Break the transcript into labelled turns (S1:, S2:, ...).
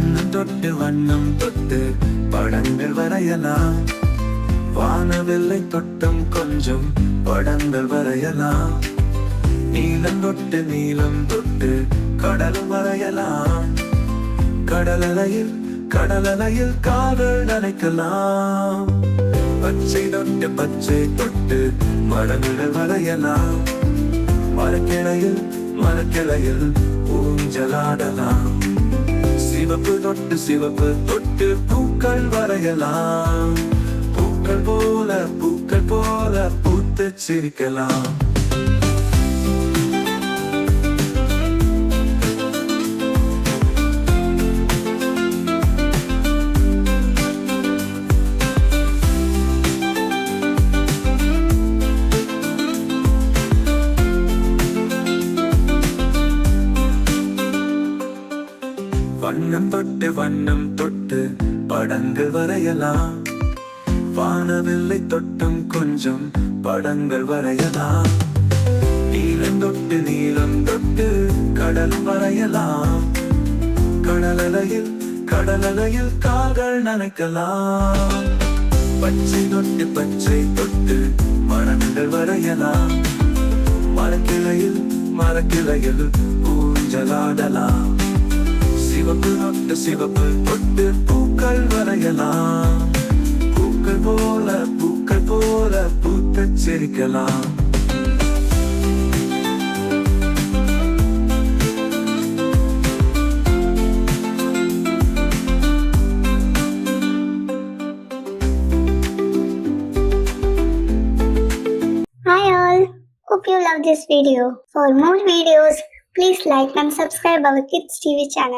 S1: வண்ணம் தொட்டு வண்ணம் தொட்டு படங்கள் வரையலாம். வானவில்லை தொட்டம் கொஞ்சம் படங்கள் வரையலாம். நீளம் தொட்டு நீளம் தொட்டு கடலும் வரையலாம். கடலலையில் கடலலையில் காதல் நினைக்கலாம். பச்சை தொட்டு பச்சை தொட்டு மரங்கள் வரையலாம். மரக்கிளையில் மரக்கிளையில் ஊஞ்சலாடலாம். சிவப்பு தொட்டு சிவப்பு தொட்டு பூக்கள் வரையலாம். பூக்கள் போல பூக்கள் போல பூத்து சிரிக்கலாம். வண்ணம் தொட்டு வண்ணம் தொட்டு படங்கள் வரையலாம். வானவில்லை தொட்டும் கொஞ்சம் படங்கள் வரையலாம். நீளம் தொட்டு நீளம் தொட்டு கடல் வரையலாம். கடலலையில் கடலலையில் கால்கள் நனைக்கலாம். பச்சை தொட்டு பச்சை தொட்டு மரங்கள் வரையலாம். மரக்கிளையில் மரக்கிளையில் ஊஞ்சலாடலாம். சிவப்பு தொட்டு சிவப்பு தொட்டு பூக்கள் வரையலாம் பூக்கள் போல பூக்கள் போல பூத்துச் சிரிக்கலாம்
S2: Hi all, hope you love this video. For more videos, please like and subscribe our Kids TV channel.